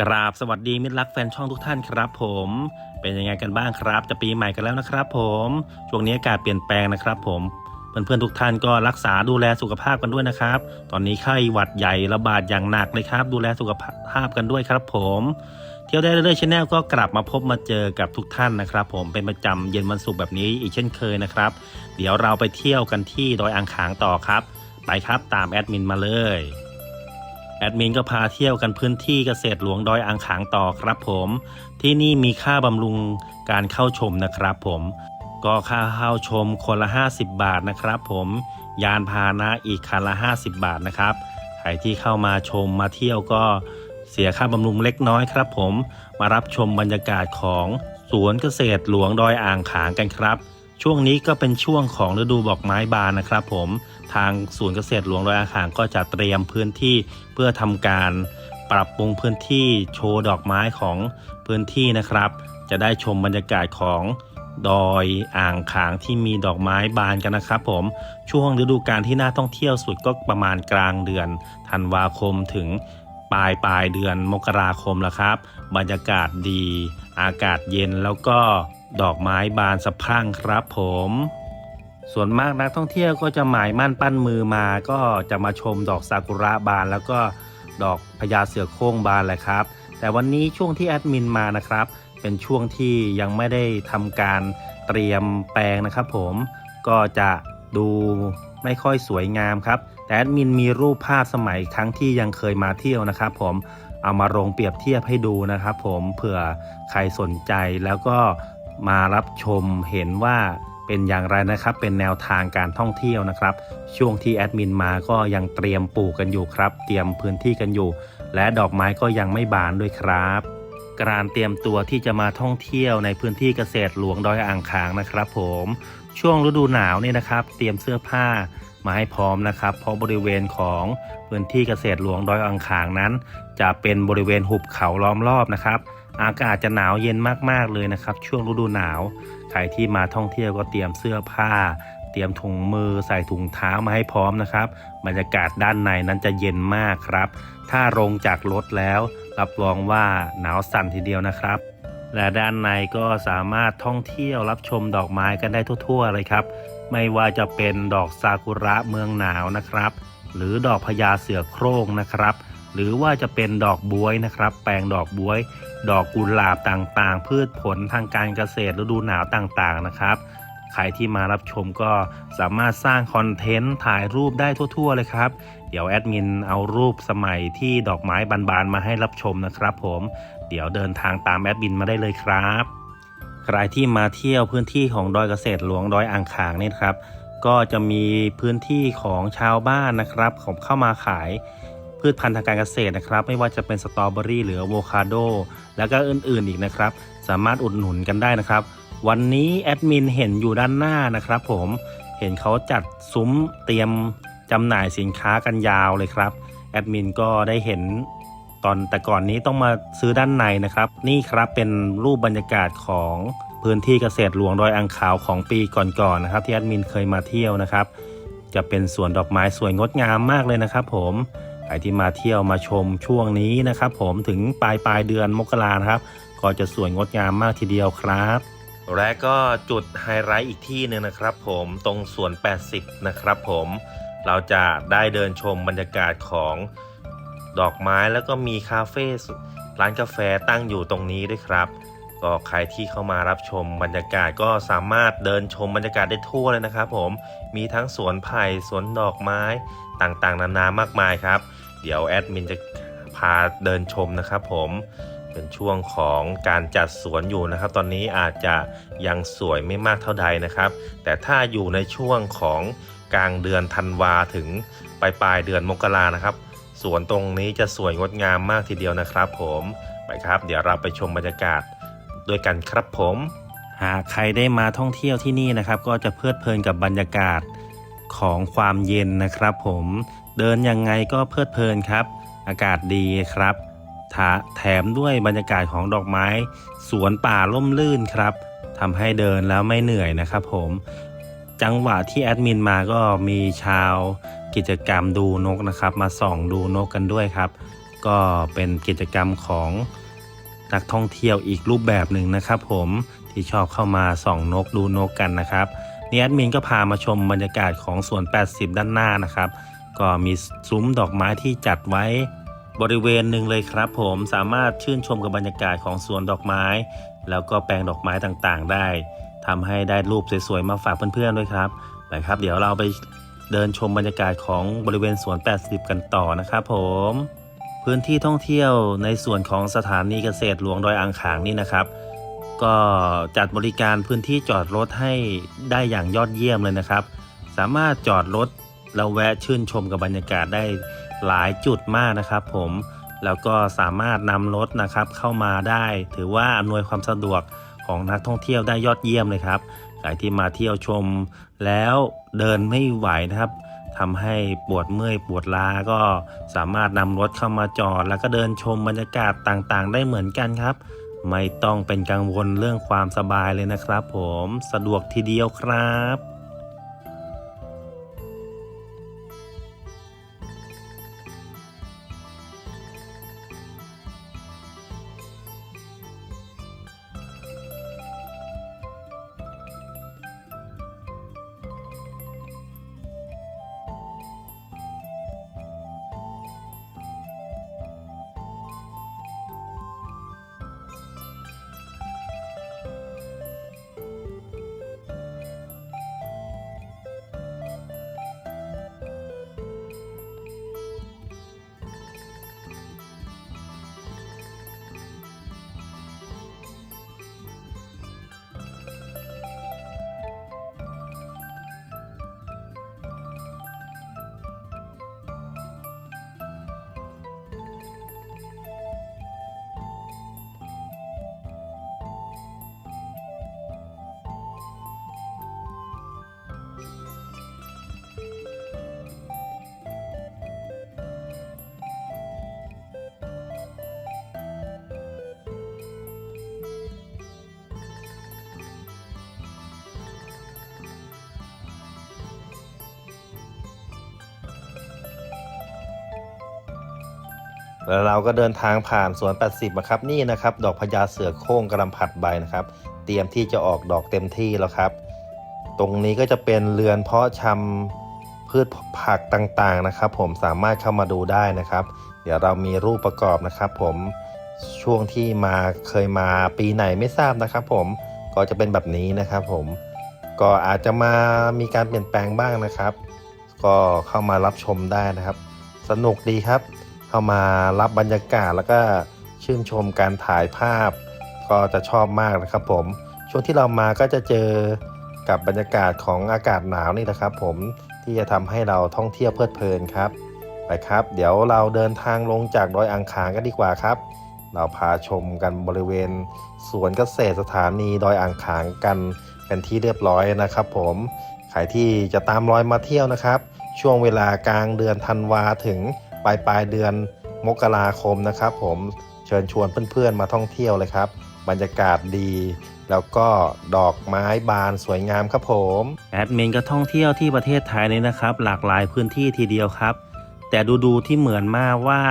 กราบสวัสดีมิตรรักแฟนช่องทุกท่านครับผม เป็นยังไงกันบ้างครับ จะปีใหม่กันแล้วนะครับผมช่วงนี้อากาศเปลี่ยนแปลงนะครับผมเพื่อนๆทุกท่านก็รักษาดูแลสุขภาพกันด้วยนะครับ ตอนนี้ไข้หวัดใหญ่ระบาดอย่างหนักเลยครับ ดูแลสุขภาพกันด้วยครับ ผม เที่ยวได้เรื่อยๆชาแนลก็กลับมาพบมาเจอกับทุกท่านนะครับ ผมเป็นประจำเย็นวันศุกร์แบบนี้อีกเช่นเคยนะครับ เดี๋ยวเราไปเที่ยวกันที่ดอยอ่างขางต่อครับ ไปครับตามแอดมินมาเลย แอดมินก็พาเที่ยวกันพื้นที่เกษตรหลวงดอยอ่างขางต่อครับผม ที่นี่มีค่าบำรุงการเข้าชมนะครับผมก็ค่าเข้าชมคนละ 50 บาทนะครับผมยานพาหนะอีกคันละ 50 บาทนะครับใครที่เข้ามาชมมาเที่ยวก็เสียค่าบำรุงเล็กน้อยครับผมมารับชมบรรยากาศของสวนเกษตรหลวงดอยอ่างขางกันครับ ช่วงนี้ก็เป็นช่วงของฤดูบอกไม้บานนะครับ ผมทางศูนย์เกษตรหลวงดอยอ่างขางก็จะเตรียมพื้นที่เพื่อทำการปรับปรุงพื้นที่โชว์ดอกไม้ของพื้นที่นะครับ จะได้ชมบรรยากาศของดอยอ่างขางที่มีดอกไม้บานกันนะครับ ผมช่วงฤดูกาลที่น่าท่องเที่ยวสุดก็ประมาณกลางเดือนธันวาคมถึงปลายปลายเดือนมกราคมแล้วครับ บรรยากาศดี อากาศเย็นแล้วก็ ดอกไม้บานสะพรั่งครับผม ส่วนมากนักท่องเที่ยวก็จะหมายมั่นปั้นมือมา ก็จะมาชมดอกซากุระบานแล้วก็ดอกพญาเสือโคร่งบานแหละครับ แต่วันนี้ช่วงที่แอดมินมานะครับ เป็นช่วงที่ยังไม่ได้ทำการเตรียมแปลงนะครับผมก็จะดูไม่ค่อยสวยงามครับ แต่แอดมินมีรูปภาพสมัยครั้งที่ยังเคยมาเที่ยวนะครับผมเอามาลงเปรียบเทียบให้ดูนะครับผมเผื่อใครสนใจแล้วก็ มารับชมเห็นว่าเป็นอย่างไรนะครับ เป็นแนวทางการท่องเที่ยวนะครับ ช่วงที่แอดมินมาก็ยังเตรียมปลูกกันอยู่ครับ เตรียมพื้นที่กันอยู่ และดอกไม้ก็ยังไม่บานด้วยครับ การเตรียมตัวที่จะมาท่องเที่ยวในพื้นที่เกษตรหลวงดอยอ่างขางนะครับ ผม ช่วงฤดูหนาวนี่นะครับ เตรียมเสื้อผ้ามาให้พร้อมนะครับ เพราะบริเวณของพื้นที่เกษตรหลวงดอยอ่างขางนั้น จะเป็นบริเวณหุบเขาล้อมรอบนะครับ อากาศจะหนาวเย็นมากๆเลยนะครับ ช่วงฤดูหนาว ใครที่มาท่องเที่ยวก็เตรียมเสื้อผ้า เตรียมถุงมือใส่ถุงเท้ามาให้พร้อมนะครับ บรรยากาศด้านในนั้นจะเย็นมากครับ ถ้าลงจากรถแล้ว รับรองว่าหนาวสั่นทีเดียวนะครับ และด้านในก็สามารถท่องเที่ยวรับชมดอกไม้กันได้ทั่วๆเลยครับ ไม่ว่าจะเป็นดอกซากุระเมืองหนาวนะครับ หรือดอกพญาเสือโคร่งนะครับ หรือว่าจะเป็นดอกบวยนะครับ แปลงดอกบวย ดอกกุหลาบต่างๆ พืชผลทางการเกษตรฤดูหนาวต่างๆนะครับใครที่มารับชมก็สามารถสร้างคอนเทนต์ถ่ายรูปได้ทั่ว ๆ เลยครับ เดี๋ยวแอดมินเอารูปสมัยที่ดอกไม้บานๆมาให้รับชมนะครับผม เดี๋ยวเดินทางตามแอดมินมาได้เลยครับ ใครที่มาเที่ยวพื้นที่ของดอยเกษตรหลวงดอยอ่างขางนี่ครับ ก็จะมีพื้นที่ของชาวบ้านนะครับของเข้ามาขาย พืชพันธุ์ทางการเกษตรนะครับ ไม่ว่าจะเป็นสตรอเบอรี่หรืออะโวคาโด แล้วก็อื่นๆอีกนะครับ สามารถอุดหนุนกันได้นะครับ วันนี้แอดมินเห็นอยู่ด้านหน้านะครับผมเห็นเขาจัดซุ้มเตรียมจำหน่ายสินค้ากันยาวเลยครับแอดมินก็ได้เห็นตอนแต่ก่อนนี้ต้องมาซื้อด้านในนะครับ นี่ครับเป็นรูปบรรยากาศของพื้นที่เกษตรหลวงดอยอ่างขาวของปีก่อนๆนะครับ ที่แอดมินเคยมาเที่ยวนะครับ จะเป็นสวนดอกไม้สวยงดงามมากเลยนะครับ ผม ใครที่มาเที่ยวมาชมช่วงนี้นะครับ ผมถึงปลายปลายเดือนมกราครับ ก็จะสวยงดงามมากทีเดียวครับและก็จุดไฮไลท์อีกที่หนึ่งนะครับ ผมตรงสวน 80 นะครับ ผมเราจะได้เดินชมบรรยากาศของดอกไม้แล้วก็มีคาเฟ่ร้านกาแฟตั้งอยู่ตรงนี้ด้วยครับก็ใครที่เข้ามารับชมบรรยากาศก็สามารถเดินชมบรรยากาศได้ทั่วเลยนะครับ ผมมีทั้งสวนไผ่สวนดอกไม้ต่างๆ นานามากมายครับ เดี๋ยวแอดมินจะพาเดินชมนะครับผมเป็นช่วงของการจัดสวนอยู่นะครับ ตอนนี้อาจจะยังสวยไม่มากเท่าใดนะครับ แต่ถ้าอยู่ในช่วงของกลางเดือนธันวาถึงปลายปลายเดือนมกรานะครับสวนตรงนี้จะสวยงดงามมากทีเดียวนะครับ ผมไปครับ เดี๋ยวเราไปชมบรรยากาศด้วยกันครับผมหากใครได้มาท่องเที่ยวที่นี่นะครับ ก็จะเพลิดเพลินกับบรรยากาศของความเย็นนะครับ ผม เดินยังไงก็เพลิดเพลินครับ อากาศดีครับแถมด้วยบรรยากาศของดอกไม้ สวนป่าล่มลื่นครับทำให้เดินแล้วไม่เหนื่อยนะครับผม จังหวะที่แอดมินมาก็มีชาวกิจกรรมดูนกนะครับ มาส่องดูนกกันด้วยครับ ก็เป็นกิจกรรมของนักท่องเที่ยวอีกรูปแบบหนึ่งนะครับผมที่ชอบเข้ามาส่องนกดูนกกันนะครับนี่แอดมินก็พามาชมบรรยากาศของสวน 80 ด้านหน้านะครับ ก็มีซุ้มดอกไม้ที่จัดไว้ บริเวณหนึ่งเลยครับผมสามารถชื่นชมกับบรรยากาศของสวนดอกไม้ แล้วก็แปลงดอกไม้ต่างๆ ได้ทำให้ได้รูปสวยๆมาฝากเพื่อนๆด้วยครับไปครับ เดี๋ยวเราไปเดินชมบรรยากาศของบริเวณสวน 80 กันต่อนะครับผม พื้นที่ท่องเที่ยวในส่วนของสถานีเกษตรหลวงดอยอ่างขางนี่นะครับ ก็จัดบริการพื้นที่จอดรถให้ได้อย่างยอดเยี่ยมเลยนะครับ สามารถจอดรถ แล้วแวะชื่นชมกับบรรยากาศได้หลายจุดมากนะครับ ผมแล้วก็สามารถนำรถนะครับเข้ามาได้ ถือว่าอำนวยความสะดวกของนักท่องเที่ยวได้ยอดเยี่ยมเลยครับใครที่มาเที่ยวชม แล้วเดินไม่ไหวนะครับทำให้ปวดเมื่อยปวดล้าก็สามารถนำรถเข้ามาจอด แล้วก็เดินชมบรรยากาศต่างๆ ได้เหมือนกันครับ ไม่ต้องเป็นกังวลเรื่องความสบายเลยนะครับ ผมสะดวกทีเดียวครับ แล้วเราก็เดินทางผ่านสวน 80นะครับนี่นะครับ ดอกพญาเสือโคร่งกระลำผัดใบนะครับ เตรียมที่จะออกดอกเต็มที่แล้วครับ ตรงนี้ก็จะเป็นเรือนเพาะชำพืชผักต่างๆนะครับ ผมสามารถเข้ามาดูได้นะครับ เดี๋ยวเรามีรูปประกอบนะครับ ผมช่วงที่มาเคยมาปีไหนไม่ทราบนะครับ ผมก็จะเป็นแบบนี้นะครับ ผมก็อาจจะมามีการเปลี่ยนแปลงบ้างนะครับ ก็เข้ามารับชมได้นะครับ สนุกดีครับ เข้ามารับบรรยากาศแล้วก็ชื่นชมการถ่ายภาพ ก็จะชอบมากนะครับผม ช่วงที่เรามาก็จะเจอกับบรรยากาศของอากาศหนาวนี่นะครับ ผมที่จะทำให้เราท่องเที่ยวเพลิดเพลินครับไปครับ เดี๋ยวเราเดินทางลงจากดอยอ่างขางกันดีกว่าครับ เราพาชมกันบริเวณสวนเกษตรสถานีดอยอ่างขางกันเป็นที่เรียบร้อยนะครับ ผมใครที่จะตามรอยมาเที่ยวนะครับ ช่วงเวลากลางเดือนธันวาถึง ปลายปลายเดือนมกราคมนะครับ ผมเชิญชวนเพื่อนๆมาท่องเที่ยวเลยครับ บรรยากาศดี แล้วก็ดอกไม้บานสวยงามครับผมแอดมินก็ท่องเที่ยวที่ประเทศไทยเลยนะครับ หลากหลายพื้นที่ทีเดียวครับ แต่ดูๆที่เหมือนมากว่า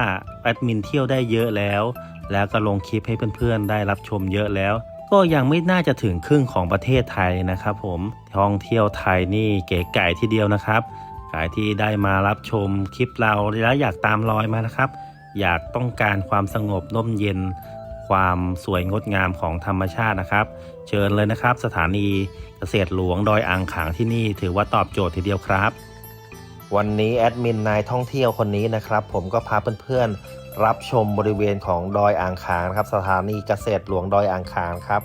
แอดมินเที่ยวได้เยอะแล้ว แล้วก็ลงคลิปให้เพื่อนๆได้รับชมเยอะแล้วก็ยังไม่น่าจะถึงครึ่งของประเทศไทยนะครับผมท่องเที่ยวไทยนี่เก๋ไก่ทีเดียวนะครับ ใครที่ได้มารับชมคลิปเราแล้วอยากตามรอยมานะครับ อยากต้องการความสงบร่มเย็น ความสวยงดงามของธรรมชาตินะครับ เชิญเลยนะครับ สถานีเกษตรหลวงดอยอ่างขางที่นี่ ถือว่าตอบโจทย์ทีเดียวครับ วันนี้แอดมินนายท่องเที่ยวคนนี้นะครับ ผมก็พาเพื่อนๆรับชมบริเวณของดอยอ่างขางครับสถานีเกษตรหลวงดอยอ่างขางครับ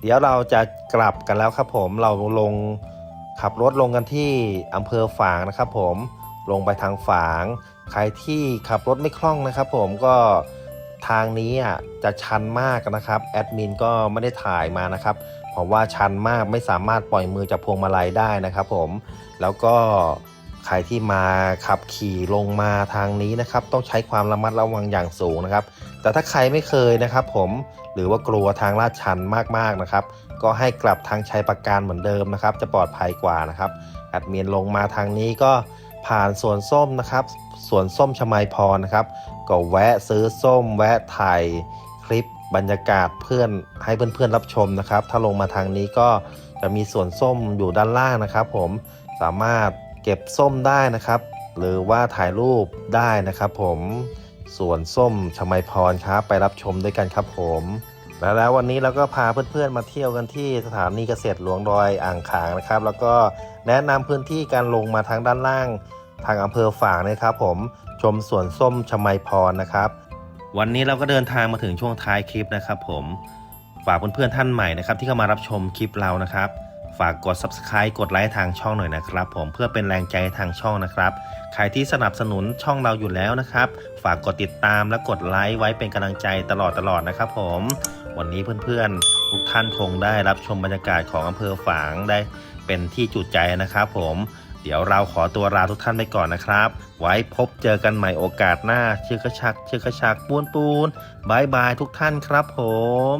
เดี๋ยวเราจะกลับกันแล้วครับผมเราลง ขับรถลงกันที่อำเภอฝางนะครับ ผมลงไปทางฝาง ใครที่ขับรถไม่คล่องนะครับ ผมก็ทางนี้อะจะชันมากนะครับแอดมินก็ไม่ได้ถ่ายมานะครับเพราะว่าชันมากไม่สามารถปล่อยมือจากพวงมาลัยได้นะครับ ผมแล้วก็ใครที่มาขับขี่ลงมาทางนี้นะครับ ต้องใช้ความระมัดระวังอย่างสูงนะครับ แต่ถ้าใครไม่เคยนะครับ ผมหรือว่ากลัวทางลาดชันมากๆนะครับ ก็ให้กลับทางชัยประการเหมือนเดิมนะครับ จะปลอดภัยกว่านะครับแอดมินลงมาทางนี้ก็ผ่านสวนส้มนะครับสวนส้มชมัยพรนะครับ ก็แวะซื้อส้ม แวะถ่ายคลิปบรรยากาศเพื่อนให้เพื่อนๆรับชมนะครับ ถ้าลงมาทางนี้ก็จะมีสวนส้มอยู่ด้านล่างนะครับ ผมสามารถเก็บส้มได้นะครับ หรือว่าถ่ายรูปได้นะครับ ผมสวนส้มชมัยพรครับไปรับชมด้วยกันครับผม และแล้ววันนี้เราก็พาเพื่อนๆมาเที่ยวกันที่สถานีเกษตรหลวงดอยอ่างขางนะครับ แล้วก็แนะนำพื้นที่การลงมาทางด้านล่าง ทางอำเภอฝางนะครับผมชมสวนส้มชมัยพรนะครับ วันนี้เราก็เดินทางมาถึงช่วงท้ายคลิปนะครับ ผมฝากเพื่อนๆท่านใหม่นะครับ ที่เข้ามารับชมคลิปเรานะครับ ฝากกด subscribe กดไลค์ทางช่องหน่อยนะครับ ผมเพื่อเป็นแรงใจทางช่องนะครับใครที่สนับสนุนช่องเราอยู่แล้วนะครับ ฝากกดติดตามและกดไลค์ไว้เป็นกำลังใจตลอดตลอดๆนะครับ ผม วันนี้เพื่อนๆทุกท่านคงได้รับชมบรรยากาศของอำเภอฝางได้เป็นที่จุใจนะครับ ผมเดี๋ยวเราขอตัวลาทุกท่านไปก่อนนะครับ ไว้พบเจอกันใหม่โอกาสหน้า เชื่อกระชัก เชื่อกระชักปูนปูนบายบายทุกท่านครับผม